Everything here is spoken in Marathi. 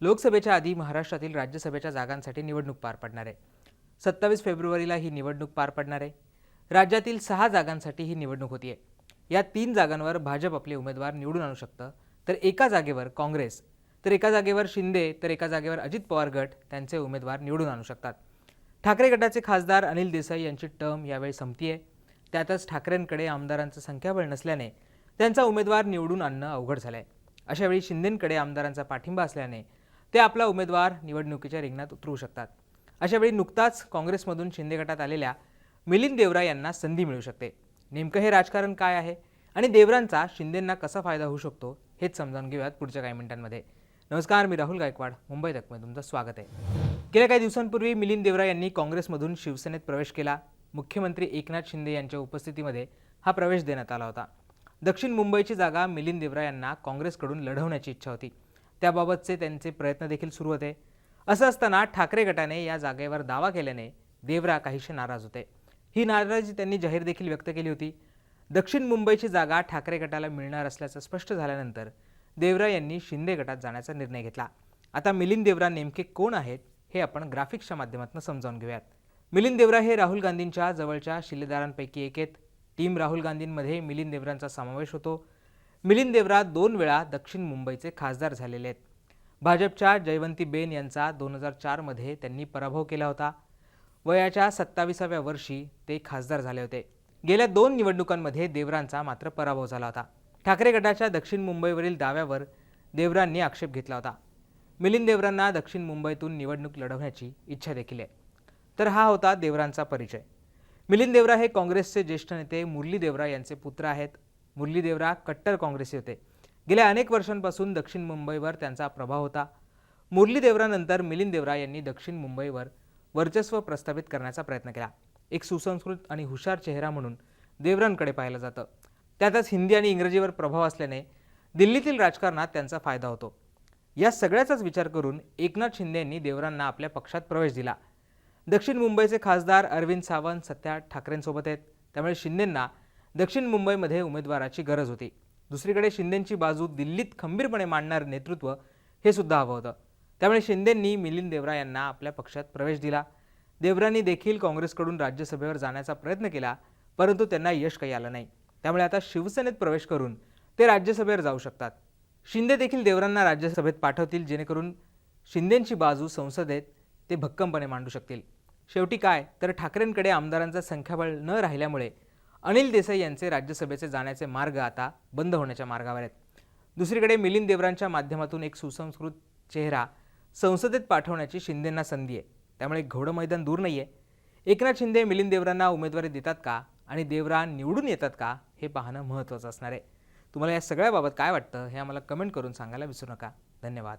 लोकसभेच्या आधी महाराष्ट्रातील राज्यसभेच्या जागांसाठी निवडणूक पार पडणार आहे. सत्तावीस फेब्रुवारीला ही निवडणूक पार पडणार आहे. राज्यातील सहा जागांसाठी ही निवडणूक होती आहे या तीन जागांवर भाजप आपले उमेदवार निवडून आणू शकतं. तर एका जागेवर काँग्रेस तर एका जागेवर शिंदे तर एका जागेवर अजित पवार गट त्यांचे उमेदवार निवडून आणू शकतात. ठाकरे गटाचे खासदार अनिल देसाई यांची टर्म यावेळी संपती आहे त्यातच ठाकरेंकडे आमदारांचं संख्याबळ नसल्याने त्यांचा उमेदवार निवडून आणणं अवघड झालंय. अशावेळी शिंदेंकडे आमदारांचा पाठिंबा असल्याने ते आपला उमेदवार निवडणुकीच्या रिंगणात उतरू शकतात. अशावेळी नुकताच काँग्रेसमधून शिंदे गटात आलेल्या मिलिंद देवरा यांना संधी मिळू शकते. नेमकं हे राजकारण काय आहे आणि देवरांचा शिंदेंना कसा फायदा होऊ शकतो हेच समजावून घेऊयात पुढच्या काही मिनिटांमध्ये. नमस्कार मी राहुल गायकवाड. मुंबई तकमध्ये तुमचं स्वागत आहे. गेल्या काही दिवसांपूर्वी मिलिंद देवरा यांनी काँग्रेसमधून शिवसेनेत प्रवेश केला. मुख्यमंत्री एकनाथ शिंदे यांच्या उपस्थितीमध्ये हा प्रवेश देण्यात आला होता. दक्षिण मुंबईची जागा मिलिंद देवरा यांना काँग्रेसकडून लढवण्याची इच्छा होती. त्याबाबतचे त्यांचे प्रयत्न देखील सुरू होते. असं असताना ठाकरे गटाने या जागेवर दावा केल्याने देवरा काहीशी नाराज होते. ही नाराजी त्यांनी जाहीर देखील व्यक्त केली होती. दक्षिण मुंबईची जागा ठाकरे गटाला मिळणार असल्याचं स्पष्ट झाल्यानंतर देवरा यांनी शिंदे गटात जाण्याचा निर्णय घेतला. आता मिलिंद देवरा नेमके कोण आहेत हे आपण ग्राफिक्सच्या माध्यमातून समजावून घेऊयात. मिलिंद देवरा हे राहुल गांधींच्या जवळच्या शिलेदारांपैकी एक आहेत. टीम राहुल गांधींमध्ये मिलिंद देवरांचा समावेश होतो. मिलिंद देवरा दोन वेळा दक्षिण मुंबईचे खासदार झालेले आहेत. भाजपच्या जयवंतीबेन यांचा दोन हजार चारमध्ये त्यांनी पराभव केला होता. वयाच्या सत्ताविसाव्या वर्षी ते खासदार झाले होते. गेल्या दोन निवडणुकांमध्ये देवरांचा मात्र पराभव झाला होता. ठाकरे गटाच्या दक्षिण मुंबईवरील दाव्यावर देवरांनी आक्षेप घेतला होता. मिलिंद देवरांना दक्षिण मुंबईतून निवडणूक लढवण्याची इच्छा देखील आहे. तर हा होता देवरांचा परिचय. मिलिंद देवरा हे काँग्रेसचे ज्येष्ठ नेते मुरली देवरा यांचे पुत्र आहेत. मुरली देवरा कट्टर काँग्रेसी होते. गेल्या अनेक वर्षांपासून दक्षिण मुंबईवर त्यांचा प्रभाव होता. मुरली देवरानंतर मिलिंद देवरा यांनी दक्षिण मुंबईवर वर्चस्व प्रस्थापित करण्याचा प्रयत्न केला. एक सुसंस्कृत आणि हुशार चेहरा म्हणून देवरांकडे पाहिलं जातं. त्यातच हिंदी आणि इंग्रजीवर प्रभाव असल्याने दिल्लीतील राजकारणात त्यांचा फायदा होतो. या सगळ्याचाच विचार करून एकनाथ शिंदे यांनी देवरांना आपल्या पक्षात प्रवेश दिला. दक्षिण मुंबईचे खासदार अरविंद सावंत सध्या ठाकरेंसोबत आहेत. त्यामुळे शिंदेंना दक्षिण मुंबईमध्ये उमेदवाराची गरज होती. दुसरीकडे शिंदेंची बाजू दिल्लीत खंबीरपणे मांडणारं नेतृत्व हे सुद्धा हवं होतं. त्यामुळे शिंदेंनी मिलिंद देवरा यांना आपल्या पक्षात प्रवेश दिला. देवरांनी देखील काँग्रेसकडून राज्यसभेवर जाण्याचा प्रयत्न केला परंतु त्यांना यश काही आलं नाही. त्यामुळे आता शिवसेनेत प्रवेश करून ते राज्यसभेवर जाऊ शकतात. शिंदे देखील देवरांना राज्यसभेत पाठवतील जेणेकरून शिंदेंची बाजू संसदेत ते भक्कमपणे मांडू शकतील. शेवटी काय? तर ठाकरेंकडे आमदारांचा संख्याबळ न राहिल्यामुळे अनिल देसाई यांचे राज्यसभेचे जाण्याचे मार्ग आता बंद होण्याच्या मार्गावर आहेत. दुसरीकडे मिलिंद देवरांच्या माध्यमातून एक सुसंस्कृत चेहरा संसदेत पाठवण्याची शिंदेंना संधी आहे. त्यामुळे घोडं मैदान दूर नाही आहे एकनाथ शिंदे मिलिंद देवरांना उमेदवारी देतात का आणि देवरा निवडून येतात का हे पाहणं महत्त्वाचं असणार आहे. तुम्हाला या सगळ्याबाबत काय वाटतं हे आम्हाला कमेंट करून सांगायला विसरू नका. धन्यवाद.